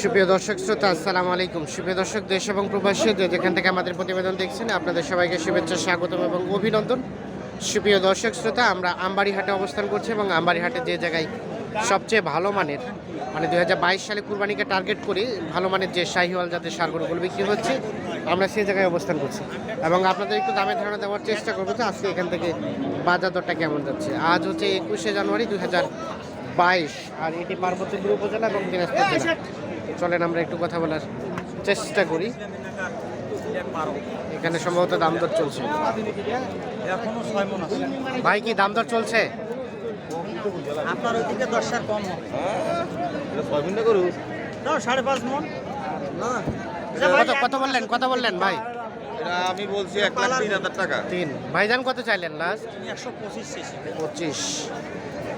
সুপ্রিয় দর্শক, শ্রোতা, আসসালামু আলাইকুম। সুপ্রিয় দর্শক, দেশ এবং প্রবাসী যে যেখান থেকে আমাদের প্রতিবেদন দেখছেন, আপনাদের সবাইকে শুভেচ্ছা, স্বাগতম এবং অভিনন্দন। সুপ্রিয় দর্শক, শ্রোতা, আমরা আমবাড়িহাটে অবস্থান করছি এবং আমবাড়িহাটে যে জায়গায় সবচেয়ে ভালো মানের মানে দুই হাজার বাইশ সালে কুরবানিকে টার্গেট করি ভালো মানের যে শাহিওয়াল জাতের সারগরুগুলো বিক্রি হচ্ছে, আমরা সেই জায়গায় অবস্থান করছি। এবং আপনাদের একটু দামের ধারণা দেওয়ার চেষ্টা করব যে আজকে এখান থেকে বাজার দরটা কেমন যাচ্ছে। আজ হচ্ছে একুশে জানুয়ারি দুই বাইশ আর এটি পার্বতীপুর উপজেলা এবং দিনাজপুর জেলা। চলেন আমরা একটু কথা বলার চেষ্টা করি। এখানে সম্ভবত দাম দর চলছে। এখনও ছয় মন আছে ভাই কি দাম দর চলছে? আপনার ওইদিকে দশটার কম হবে সাড়ে পাঁচ মন। কত কত বললেন? কত বললেন ভাই? আমি বলছি এক লাখ তিন হাজার টাকা। তিন। ভাইজান কত চাইলেন লাস্ট একশো পঁচিশ পঁচিশ।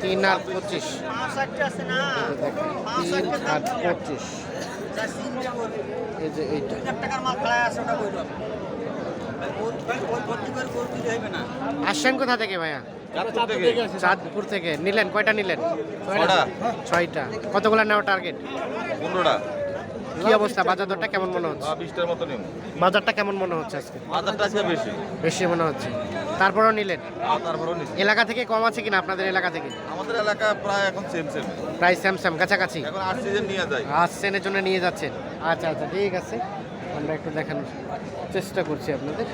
তিন আর পঁচিশ। তিন আর পঁচিশ। এই যে এইটা। আসছেন কোথা থেকে ভাইয়া? চাঁদপুর থেকে। নিলেন কয়টা নিলেন? ছয়টা। কতগুলো নেওয়া টার্গেট পনেরোটা। কি অবস্থা? বাজার দরটা কেমন মনে হচ্ছে? বাজারটা কেমন মনে হচ্ছে আজকে? হাজারটা আজকে বেশি। বেশি মনে হচ্ছে। তারপরেও নিলেন? আর তারপরেও নিচ্ছি এলাকা থেকে কম আছে কিনা আপনাদের এলাকা থেকে? আমাদের এলাকা প্রায় এখন সেম সেম প্রায় স্যামসাম কাছাকাছি? এখন আট সিজন নিয়ে যায়। আসছেনের জন্য নিয়ে যাচ্ছেন। আচ্ছা আচ্ছা ঠিক আছে। আমরা একটু দেখানোর চেষ্টা করছি আপনাদের।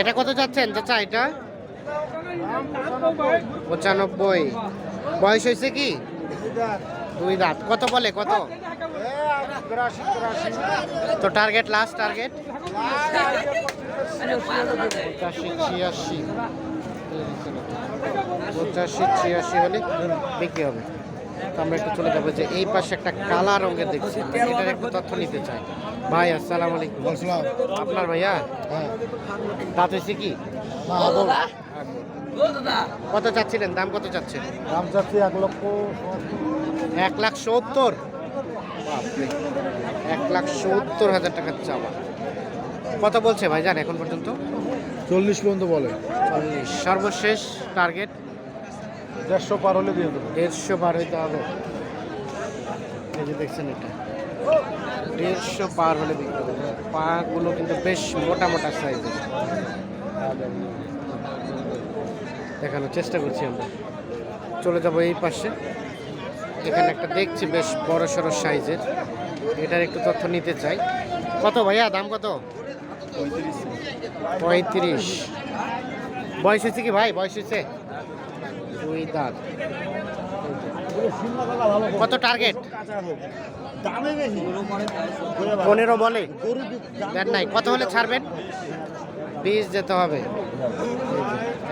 এটা কত যাচ্ছেন চাচা এটা? পঁচানব্বই। বয়স হয়েছে কি? দুই দাঁত। কত বলে কত? তো টার্গেট লাস্ট টার্গেট পঁচাশি ছিয়াশি। পঁচাশি ছিয়াশি হলে বিক্রি হবে। আমরা একটু চলে যাব যে এই পাশে একটা কালা রঙের দেখছি। এটার একটু তথ্য নিতে চাই। ভাই আসসালামু আলাইকুম। আপনার ভাইয়া? দাঁত হয়েছে কি? কত চাচ্ছিলেন? দাম কত চাচ্ছেন? দাম চাচ্ছি এক লক্ষ এক লাখ সত্তর? এক লাখ সত্তর হাজার টাকার চাওয়া। কত বলছে ভাই ভাইজান এখন পর্যন্ত? চল্লিশ পর্যন্ত বলে। চল্লিশ। সর্বশেষ টার্গেট দেড়শো পার হলে দিয়ে দেবো। দেড়শো পার হইতে হবে। এই যে দেখছেন এটা। দেড়শো পার হলে বিক্রি হবে পাগুলো কিন্তু বেশ মোটা মোটা সাইজের দেখানোর চেষ্টা করছি আমরা। চলে যাব এই পাশে। এখানে একটা দেখছি বেশ বড় সড়ো সাইজের এটার একটু তথ্য নিতে চাই। কত ভাইয়া? দাম কত? পঁয়ত্রিশ। বয়স হয়েছে কি ভাই? বয়স হয়েছে? দুই দাঁত। কত টার্গেট পনেরো বলে। দেন নাই। কত হলে ছাড়বেন? বিশ যেতে হবে।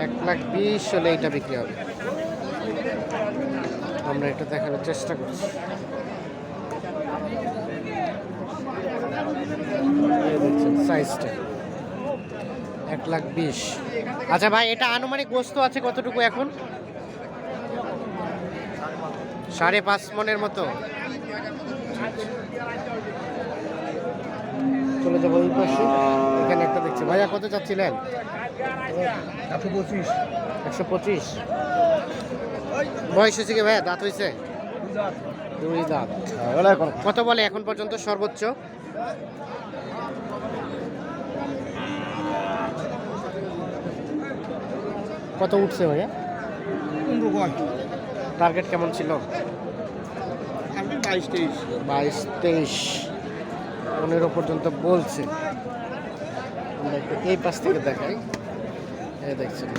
এক লাখ বিশ হলে এইটা বিক্রি হবে। আমরা এটা দেখানোর চেষ্টা করছি এই সাইজটা এক লাখ বিশ। আচ্ছা ভাই এটা আনুমানিক গোস্ত আছে কতটুকু এখন? সাড়ে পাঁচ মনের মতো। চলে যাব ওই পাশে। এখানে একটা দেখছি। ভাইয়া কত চাচ্ছিলেন? একশো পঁচিশ। একশো পঁচিশ। বয়স হয়েছে কি ভাইয়া? দাঁত হয়েছে? দুই দাঁত। কত বলে এখন পর্যন্ত সর্বোচ্চ? কত উঠছে ভাইয়া? পনেরো কয় টার্গেট কেমন ছিল? বাইশ তেইশ। বাইশ তেইশ। পনেরো পর্যন্ত বলছে। আমরা একটু এই পাশ থেকে দেখাই। দেখছেন।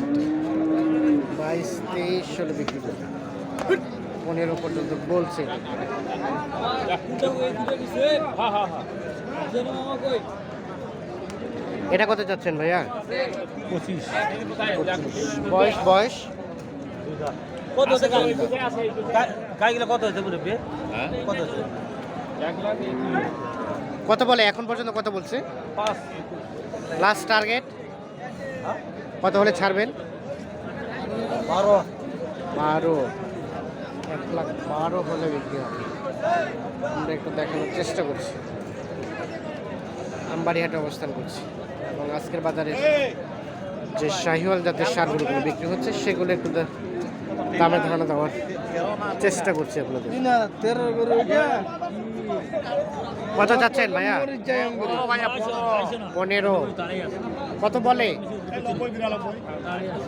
বাইশ তেইশ হলে বিক্রি করবে। পনেরো পর্যন্ত বলছে। এটা কত যাচ্ছেন ভাইয়া? পঁচিশ। বয়স বয়স? কত হচ্ছে গাইগুলো কত হচ্ছে বলে কত হচ্ছে কত বলে? এখন পর্যন্ত কত বলছে? পাঁচ। লাস্ট টার্গেট কত হলে ছাড়বেন? বারো। বারো। এক লাখ বারো হলে বিক্রি হবে। আমরা একটু দেখানোর চেষ্টা করছি। আমবাড়িহাটে অবস্থান করছি। এবং আজকের বাজারে যে শাহিওয়াল জাতের সারগুলো বিক্রি হচ্ছে, সেগুলো একটু দামে ধারণা দেওয়ার চেষ্টা করছি আপনাদের। কত চাচ্ছেন ভাইয়া? পনেরো। কত বলে?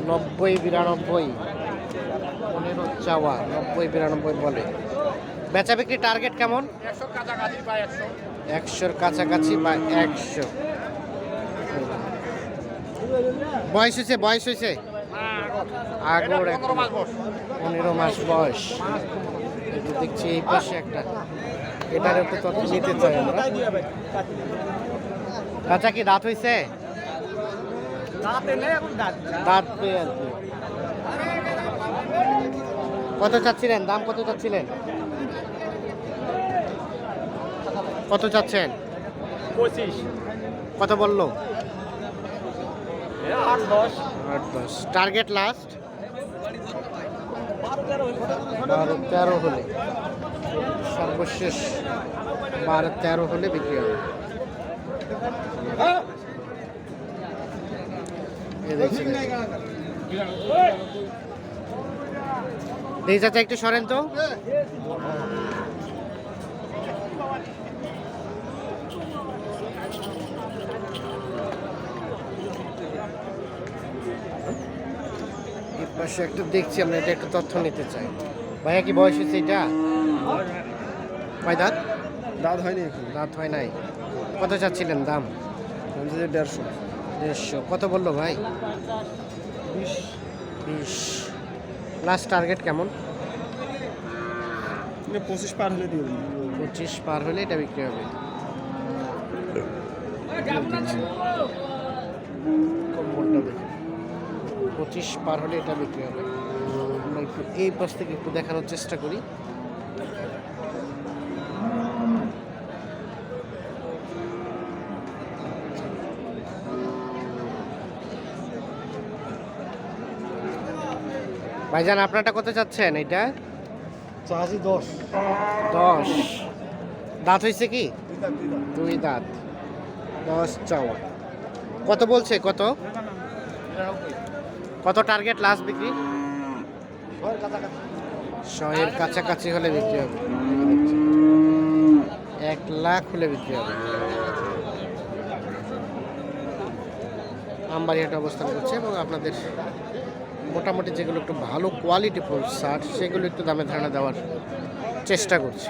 নব্বই বিরানব্বই। পনেরো চাওয়া, নব্বই বিরানব্বই বলে। বেচা বিক্রি টার্গেট কেমন? একশোর কাছাকাছি বা একশো। বয়স হয়েছে বয়স হয়েছে? আগর পনেরো মাস বয়স। দেখছি এই পাশে একটা। এটার একটু তথ্য নিতে চাই আমরা। কাঁচা কি দাঁত হয়েছে? দাঁত পেয়ে আর কি। কত চাচ্ছিলেন? দাম কত চাচ্ছিলেন? কত চাচ্ছেন? পঁচিশ। কত বলল? আট দশ। আট দশ। টার্গেট লাস্ট বারো তেরো হলে। সর্বশেষ বারো তেরো হলে বিক্রি হবে। এই দেখছেন। দেখি চাচা একটু সরেন তো। পাশে একটা দেখছি আমরা এটা একটু তথ্য নিতে চাই। ভাইয়া কি বয়স হয়েছে এটা? কয় দাঁত? দাঁত হয়নি এখন। দাঁত হয় নাই। কত চাচ্ছিলেন দাম? দেড়শো। দেড়শো। কত বলল ভাই? বিশ। বিশ। লাস্ট টার্গেট কেমন? পঁচিশ পার হলে দিয়ে দিন। পঁচিশ পার হলে এটা বিক্রি হবে। পঁচিশ পার হলে এটা বিক্রি হবে। আমরা একটু এই পাশ থেকে একটু দেখানোর চেষ্টা করি। ভাইজান আপনারটা কত চাচ্ছেন এটা? চাষি দশ। দশ। দাঁত হয়েছে কি? দুই দাঁত দশ চাওয়া। কত বলছে? কত? কত টার্গেট লাস্ট বিক্রি? শয়ের কাছাকাছি হলে বিক্রি হবে। এক লাখ হলে বিক্রি হবে। আমবাড়িহাটে অবস্থান করছে এবং আপনাদের মোটামুটি যেগুলো একটু ভালো কোয়ালিটি ফুল শার্ট সেগুলো একটু দামে ধারণা দেওয়ার চেষ্টা করছি।